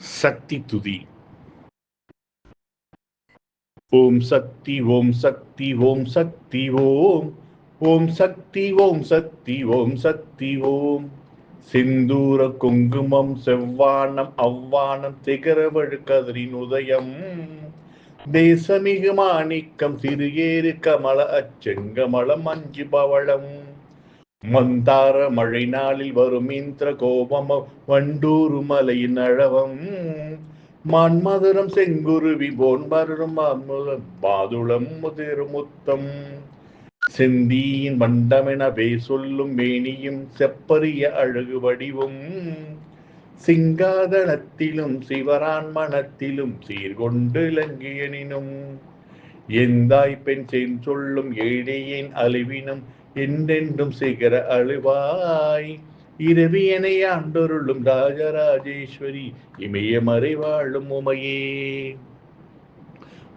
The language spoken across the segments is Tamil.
சக்தி துதி ஓம் சக்தி ஓம் சக்தி ஓம் சக்தி ஓம். ஓம் சக்தி ஓம் சக்தி ஓம் சக்தி ஓம். சிந்தூர குங்குமம் செவ்வானம் அவ்வானம் திகரவழு கதிரின் உதயம். தேசமிகு மாணிக்கம் சிறுகேறு கமல அச்செங்கமலம் அஞ்சு பவளம் மந்தார மழை நாளில் வரும் இந்திர கோபம் வண்டூரு மலையின் அழவம் மான்மதுரம் செங்குருவி போன் மருளும் மாதுளம் முதிர் முத்தம். செந்தியின் வண்டமெனவே சொல்லும் மேனியும் செப்பரிய அழகு வடிவும். சிங்காதனத்திலும் சிவரான் மனத்திலும் சீர்கொண்டு இலங்கியனினும். எந்தாய் பெண் சென் சொல்லும் ஏழையின் அழிவினும் என்றென்றும் சிகர அழுவாய். இரவியனை ஆண்டொருளும் ராஜராஜேஸ்வரி இமய மறைவாழும் உமையே.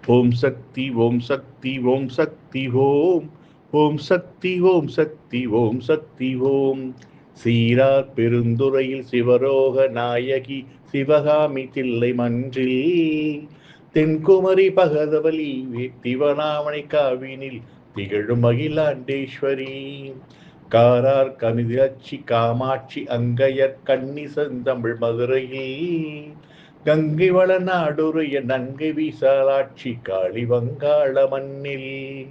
ஓம் சக்தி ஓம் சக்தி ஓம் சக்தி ஓம். ஓம் சக்தி ஓம் சக்தி ஓம் சக்தி ஓம். சீரார் பெருந்துறையில் சிவரோக நாயகி சிவகாமி தில்லை மன்றில். தென்குமரி பகதவலி திவனாமணி காவினில் திகழும் அகிலாண்டேஸ்வரி காரார் கமிதாட்சி காமாட்சி அங்கையர் கண்ணி செந்தமிழ் மதுரையில். கங்கை வள நாடுரைய நங்கை விசாலாட்சி காளி வங்காள மண்ணில்.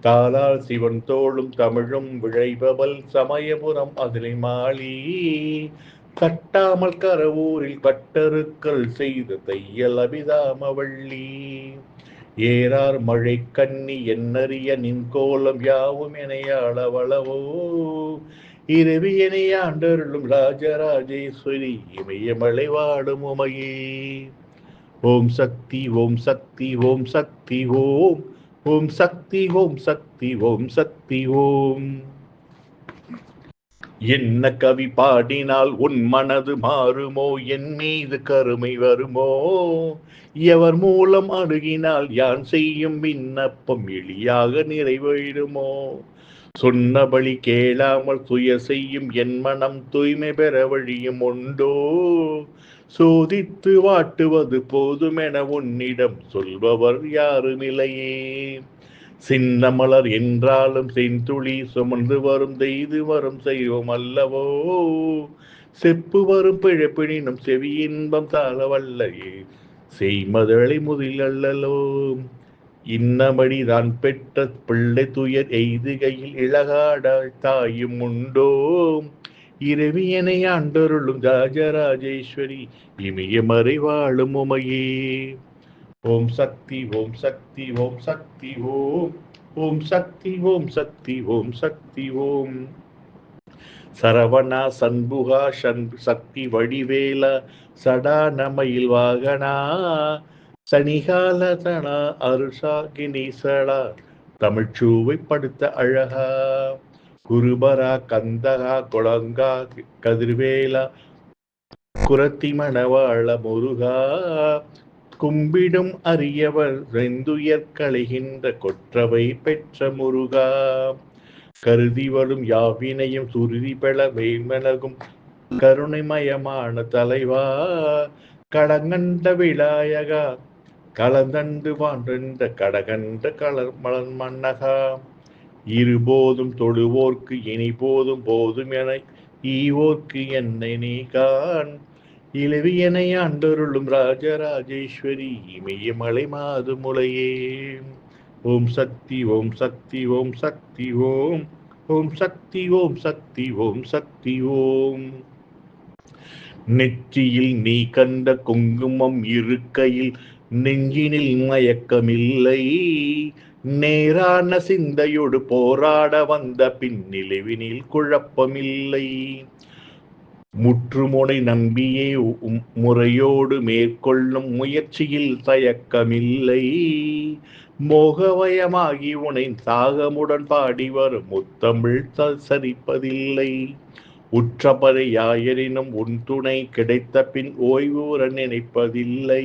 தாளால் சிவன் தோளும் தமிழும் விழைபவல் சமயபுரம் அதிலை மாளி. கட்டாமல் கரவூரில் பட்டருக்கள் செய்த தையல் அபிதாமவள்ளி ஏறார் மழை கண்ணி என்னறிய நின் கோலம் யாவும் எனையாளவளவோ இரவி ஆண்டருளும் ராஜராஜேஸ்வரி இமயமலை வாடும் உமையே. ஓம் சக்தி ஓம் சக்தி ஓம் சக்தி ஓம். ஓம் சக்தி ஓம் சக்தி ஓம் சக்தி ஓம். என்ன கவி பாடினால் உன் மனது மாறுமோ? என் மீது கருமை வருமோ? எவர் மூலம் அணுகினால் யான் செய்யும் விண்ணப்பம் எளியாக நிறைவேறுமோ? சொன்னபடி கேளாமல் துய செய்யும் என் மனம் தூய்மை பெற வழியும் உண்டோ? சோதித்து வாட்டுவது போதுமென உன்னிடம் சொல்பவர் யாருமில்லையே? சின்ன மலர் என்றாலும் செந்துளி சுமந்து வரும் தெய்து வரும் செய்வோம் அல்லவோ? செப்பு வரும் பிழப்பினினும் செவி இன்பம் தாழ வல்லையே செய்மதளை முதில் அல்லலோ? இன்னமணி தான் பெற்ற பிள்ளை துயர் எய்துகையில் இழகாடாள் தாயும் உண்டோ? இரவியனை ஆண்டருளும் ராஜராஜேஸ்வரி இமய மறைவாழும் உமையே. ஓம் சக்தி ஓம் சக்தி ஓம் சக்தி ஓம். ஓம் சக்தி ஓம் சக்தி ஓம் சக்தி ஓம். சரவணா சண்புகா சண் சக்தி வடிவேல சடானமயில் வாகனா. சனிகால தனா அருஷா கினீசடா தமிழ்ச்சூவை படுத்த அழகா. குருபரா கந்தகா குளங்கா கதிர்வேலா. குரத்தி மணவாள முருகா. கும்பிடும் அரியவர் ரெந்துயர் களைகின்ற கொற்றவை பெற்ற முருகா. கருதி வரும் யாவினையும் சுருதி பெற வெய்மலகும். கருணைமயமான தலைவா. கடங்கண்ட விநாயகா கலந்தண்டு வாழ்ந்த கடகண்ட கலர் மலர் மன்னகா. இருபோதும் தொழுவோர்க்கு இனி போதும் போதும் என ஈவோர்க்கு என்னை நீ கான் இளவியனை ஆண்டருளும் ராஜராஜேஸ்வரி இமயமலை மாது முளையே ஓம் சக்தி ஓம் சக்தி ஓம் சக்தி ஓம் ஓம் சக்தி ஓம் சக்தி ஓம் சக்தி ஓம். நெற்றியில் நீ கண்ட குங்குமம் இருக்கையில் நெஞ்சினில் மயக்கமில்லை. நேரான சிந்தையோடு போராட வந்த பின் நிலவினில் குழப்பமில்லை. முற்றுமுனை நம்பியே முறையோடு மேற்கொள்ளும் முயற்சியில் தயக்கமில்லை. மோகவயமாகி உனை சாகமுடன் பாடி வரும் முத்தமிழ் சரிப்பதில்லை. உற்றபறையாயரினும் உன் துணை கிடைத்த பின் ஓய்வுற நினைப்பதில்லை.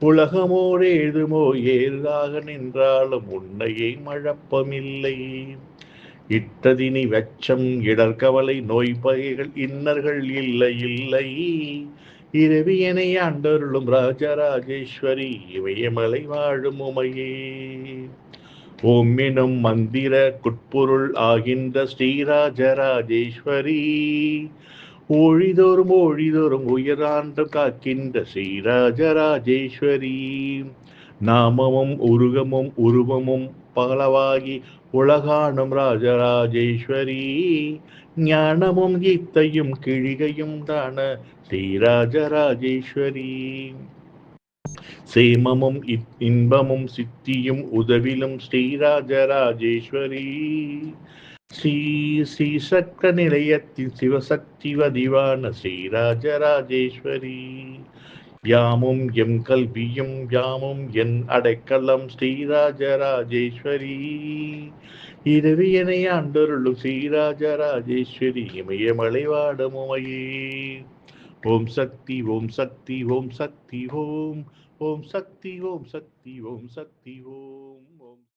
உலகமோடு ஏதுமோ ஏதாக நின்றாலும் உன்னையே மழப்பமில்லை. இட்டதினி வெச்சம் இடர்கவலை நோய் பகைகள் இன்னர்கள் இல்லை இல்லை. இரவியனை ஆண்டருளும் ராஜராஜேஸ்வரி இமயமலை வாழும் உமையே. ஓம் எனும் மந்திர குட்பொருள் ஆகின்ற ஸ்ரீராஜராஜேஸ்வரி ஒழிதோறும் ஒழிதோறும் உயராண்டம் காக்கின்ற ஸ்ரீராஜராஜேஸ்வரி நாமமும் உருகமும் உருவமும் பகலவாகி உலகானும் ராஜராஜேஸ்வரி. ஞானமும் கீத்தையும் கிழிகையும் தான ஸ்ரீராஜராஜேஸ்வரி சேமமும் இன்பமும் சித்தியும் உதவிலும் ஸ்ரீராஜராஜேஸ்வரி ஸ்ரீ ஸ்ரீ சக்கர நிலையத்தின் சிவசக்தி வதிவான ஸ்ரீராஜராஜேஸ்வரி யாமும் எம் கல்வியும் யாமும் என் அடைக்கலம் ஸ்ரீராஜராஜேஸ்வரி. இரவியனை ஆண்டொருளும் ஸ்ரீராஜராஜேஸ்வரி. இமயமலை வாடும் ஓம் சக்தி ஓம் சக்தி ஓம் சக்தி ஓம். ஓம் சக்தி ஓம் சக்தி ஓம் சக்தி ஓம்.